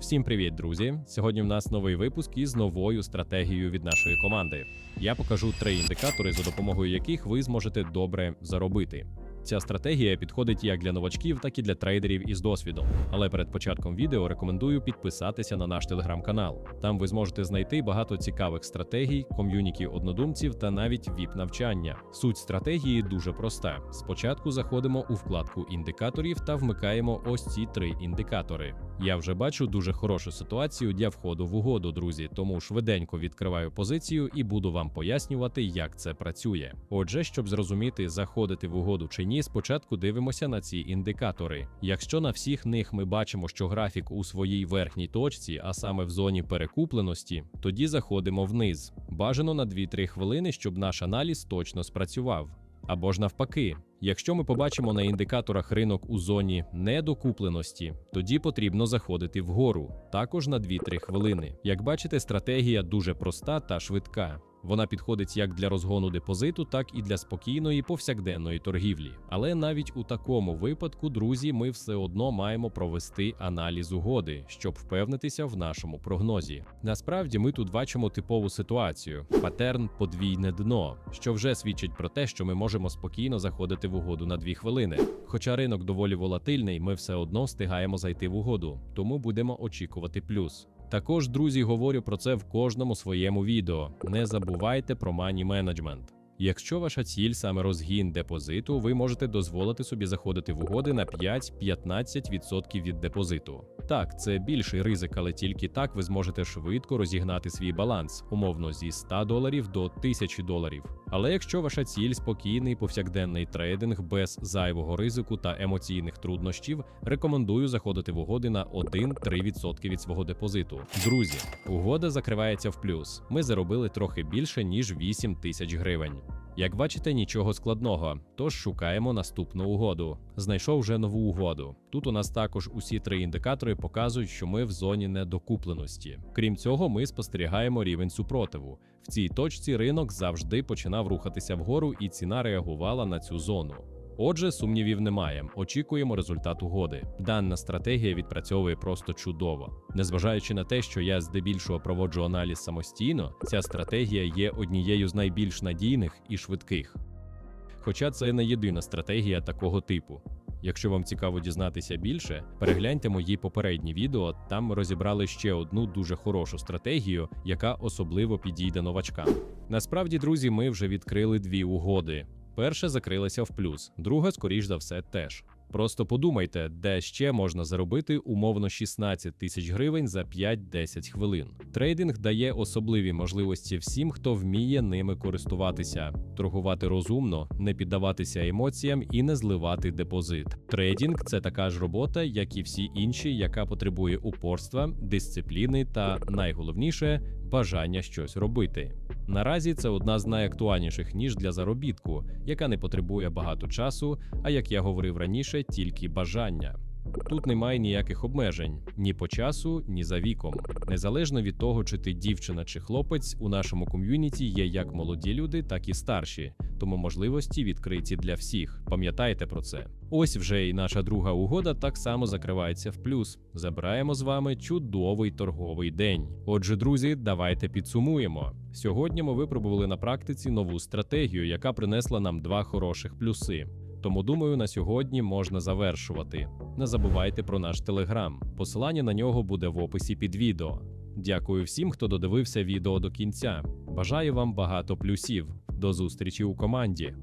Всім привіт, друзі! Сьогодні в нас новий випуск із новою стратегією від нашої команди. Я покажу три індикатори, за допомогою яких ви зможете добре заробити. Ця стратегія підходить як для новачків, так і для трейдерів із досвідом. Але перед початком відео рекомендую підписатися на наш телеграм-канал. Там ви зможете знайти багато цікавих стратегій, ком'юніті однодумців та навіть віп навчання. Суть стратегії дуже проста. Спочатку заходимо у вкладку індикаторів та вмикаємо ось ці три індикатори. Я вже бачу дуже хорошу ситуацію для входу в угоду, друзі, тому швиденько відкриваю позицію і буду вам пояснювати, як це працює. Отже, щоб зрозуміти, заходити в угоду чи ні, спочатку дивимося на ці індикатори. Якщо на всіх них ми бачимо, що графік у своїй верхній точці, а саме в зоні перекупленості, тоді заходимо вниз. Бажано на 2-3 хвилини, щоб наш аналіз точно спрацював. Або ж навпаки, якщо ми побачимо на індикаторах ринок у зоні недокупленості, тоді потрібно заходити вгору, також на 2-3 хвилини. Як бачите, стратегія дуже проста та швидка. Вона підходить як для розгону депозиту, так і для спокійної повсякденної торгівлі. Але навіть у такому випадку, друзі, ми все одно маємо провести аналіз угоди, щоб впевнитися в нашому прогнозі. Насправді ми тут бачимо типову ситуацію: патерн подвійне дно, що вже свідчить про те, що ми можемо спокійно заходити в угоду на 2 хвилини. Хоча ринок доволі волатильний, ми все одно встигаємо зайти в угоду, тому будемо очікувати плюс. Також, друзі, говорю про це в кожному своєму відео. Не забувайте про мані менеджмент. Якщо ваша ціль саме розгін депозиту, ви можете дозволити собі заходити в угоди на 5-15% від депозиту. Так, це більший ризик, але тільки так ви зможете швидко розігнати свій баланс, умовно зі 100 доларів до 1000 доларів. Але якщо ваша ціль спокійний повсякденний трейдинг без зайвого ризику та емоційних труднощів, рекомендую заходити в угоди на 1-3% від свого депозиту. Друзі, угода закривається в плюс. Ми заробили трохи більше ніж 8 тисяч гривень. Як бачите, нічого складного, тож шукаємо наступну угоду. Знайшов вже нову угоду. Тут у нас також усі три індикатори показують, що ми в зоні недокупленості. Крім цього, ми спостерігаємо рівень супротиву. В цій точці ринок завжди починав рухатися вгору, і ціна реагувала на цю зону. Отже, сумнівів немає. Очікуємо результат угоди. Дана стратегія відпрацьовує просто чудово. Незважаючи на те, що я здебільшого проводжу аналіз самостійно, ця стратегія є однією з найбільш надійних і швидких. Хоча це не єдина стратегія такого типу. Якщо вам цікаво дізнатися більше, перегляньте мої попередні відео. Там ми розібрали ще одну дуже хорошу стратегію, яка особливо підійде новачкам. Насправді, друзі, ми вже відкрили дві угоди. Перша закрилася в плюс, друга, скоріш за все, теж. Просто подумайте, де ще можна заробити умовно 16 тисяч гривень за 5-10 хвилин. Трейдинг дає особливі можливості всім, хто вміє ними користуватися, торгувати розумно, не піддаватися емоціям і не зливати депозит. Трейдинг це така ж робота, як і всі інші, яка потребує упорства, дисципліни та найголовніше бажання щось робити. Наразі це одна з найактуальніших ніж для заробітку, яка не потребує багато часу, а як я говорив раніше, тільки бажання. Тут немає ніяких обмежень ні по часу, ні за віком. Незалежно від того, чи ти дівчина чи хлопець, у нашому ком'юніті є як молоді люди, так і старші, тому можливості відкриті для всіх. Пам'ятайте про це. Ось вже і наша друга угода так само закривається в плюс. Забираємо з вами чудовий торговий день. Отже, друзі, давайте підсумуємо. Сьогодні ми випробували на практиці нову стратегію, яка принесла нам два хороших плюси. Тому думаю, на сьогодні можна завершувати. Не забувайте про наш телеграм. Посилання на нього буде в описі під відео. Дякую всім, хто додивився відео до кінця. Бажаю вам багато плюсів. До зустрічі у команді.